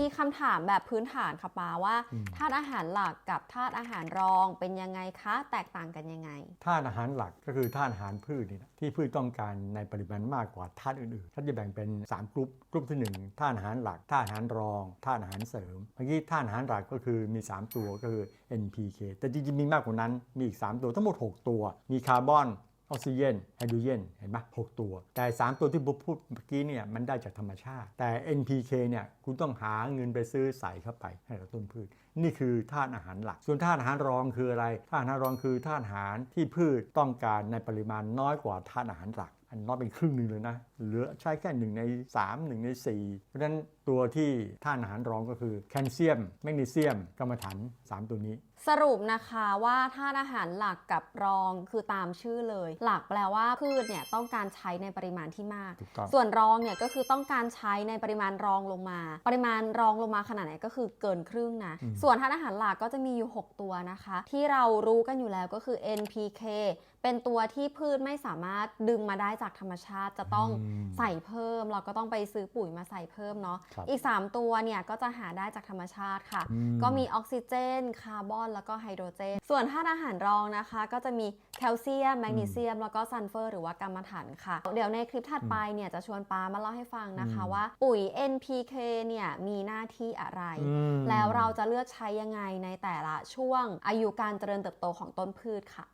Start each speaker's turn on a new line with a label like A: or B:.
A: มีคำถามแบบพื้นฐานค่ะปาว่า
B: อืม
A: ธาตุอาหารหลักกับธาตุอาหารรองเป็นยังไงคะ แตกต่างกันยังไง
B: ธาตุอาหารหลักก็คือธาตุอาหารพืชนี่นะที่พืชต้องการในปริมาณมากกว่าธาตุอื่นๆท่านจะแบ่งเป็น3กลุ่มกลุ่มที่1ธาตุอาหารหลักธาตุอาหารรองธาตุอาหารเสริมเมื่อกี้ธาตุอาหารหลักก็คือมี 3 ตัวก็คือ NPK แต่จริงๆมีมากกว่านั้นมีอีก 3 ตัวทั้งหมด 6 ตัว มีคาร์บอน ออกซิเจนไฮโดรเจนเห็นไหมหกตัว แต่ 3 ตัวที่ผมพูดเมื่อกี้เนี่ยมันได้จากธรรมชาติ แต่ NPK เนี่ยคุณต้องหาเงินไปซื้อใส่เข้าไปให้กับต้นพืช นี่คือธาตุอาหารหลัก ส่วนธาตุอาหารรองคืออะไรธาตุอาหารรองคือธาตุอาหารที่พืชต้องการในปริมาณน้อยกว่าธาตุอาหารหลัก อันน้อยเป็นครึ่งหนึ่งเลยนะ เหลือใช้แค่หนึ่งใน 3 1 ใน 4 เพราะฉะนั้นตัวที่ธาตุอาหารรองก็คือแคลเซียม แมกนีเซียมกรรมฐาน 3 ตัวนี้
A: สรุปนะคะว่าธาตุอาหารหลักกับรองคือตามชื่อเลย หลักแปลว่าพืชเนี่ยต้องการใช้ในปริมาณที่มาก
B: ถูกต้อง
A: ส่วนรองเนี่ยก็คือต้องการใช้ในปริมาณรองลงมา ปริมาณรองลงมาขนาดไหนก็คือเกินครึ่งนะ
B: อืม
A: ส่วนธาตุอาหารหลักก็จะมีอยู่ 6 ตัวนะคะ ที่เรารู้กันอยู่แล้วก็คือ NPK เป็นตัวที่พืชไม่สามารถดึงมาได้จากธรรมชาติจะต้อง
B: ม
A: ใส่เพิ่ม เราก็ต้องไปซื้อปุ๋ยมาใส่เพิ่มเนาะ
B: ครับ
A: อีก 3 ตัวเนี่ยก็จะหาได้จากธรรมชาติค่ะ
B: อืม
A: ก็มีออกซิเจน คาร์บอน แล้วก็ไฮโดรเจน ส่วนธาตุอาหารรองนะคะ ก็จะมีแคลเซียม แมกนีเซียม แล้วก็ซัลเฟอร์หรือว่ากรรมะถันค่ะ เดี๋ยวในคลิปถัดไปเนี่ยจะชวนปามาเล่าให้ฟังนะคะ
B: อืม
A: ว่าปุ๋ย NPK เนี่ยมีหน้าที่อะไร
B: อืม
A: แล้วเราจะเลือกใช้ยังไงในแต่ละช่วงอายุการเจริญเติบโตของต้นพืชค่ะ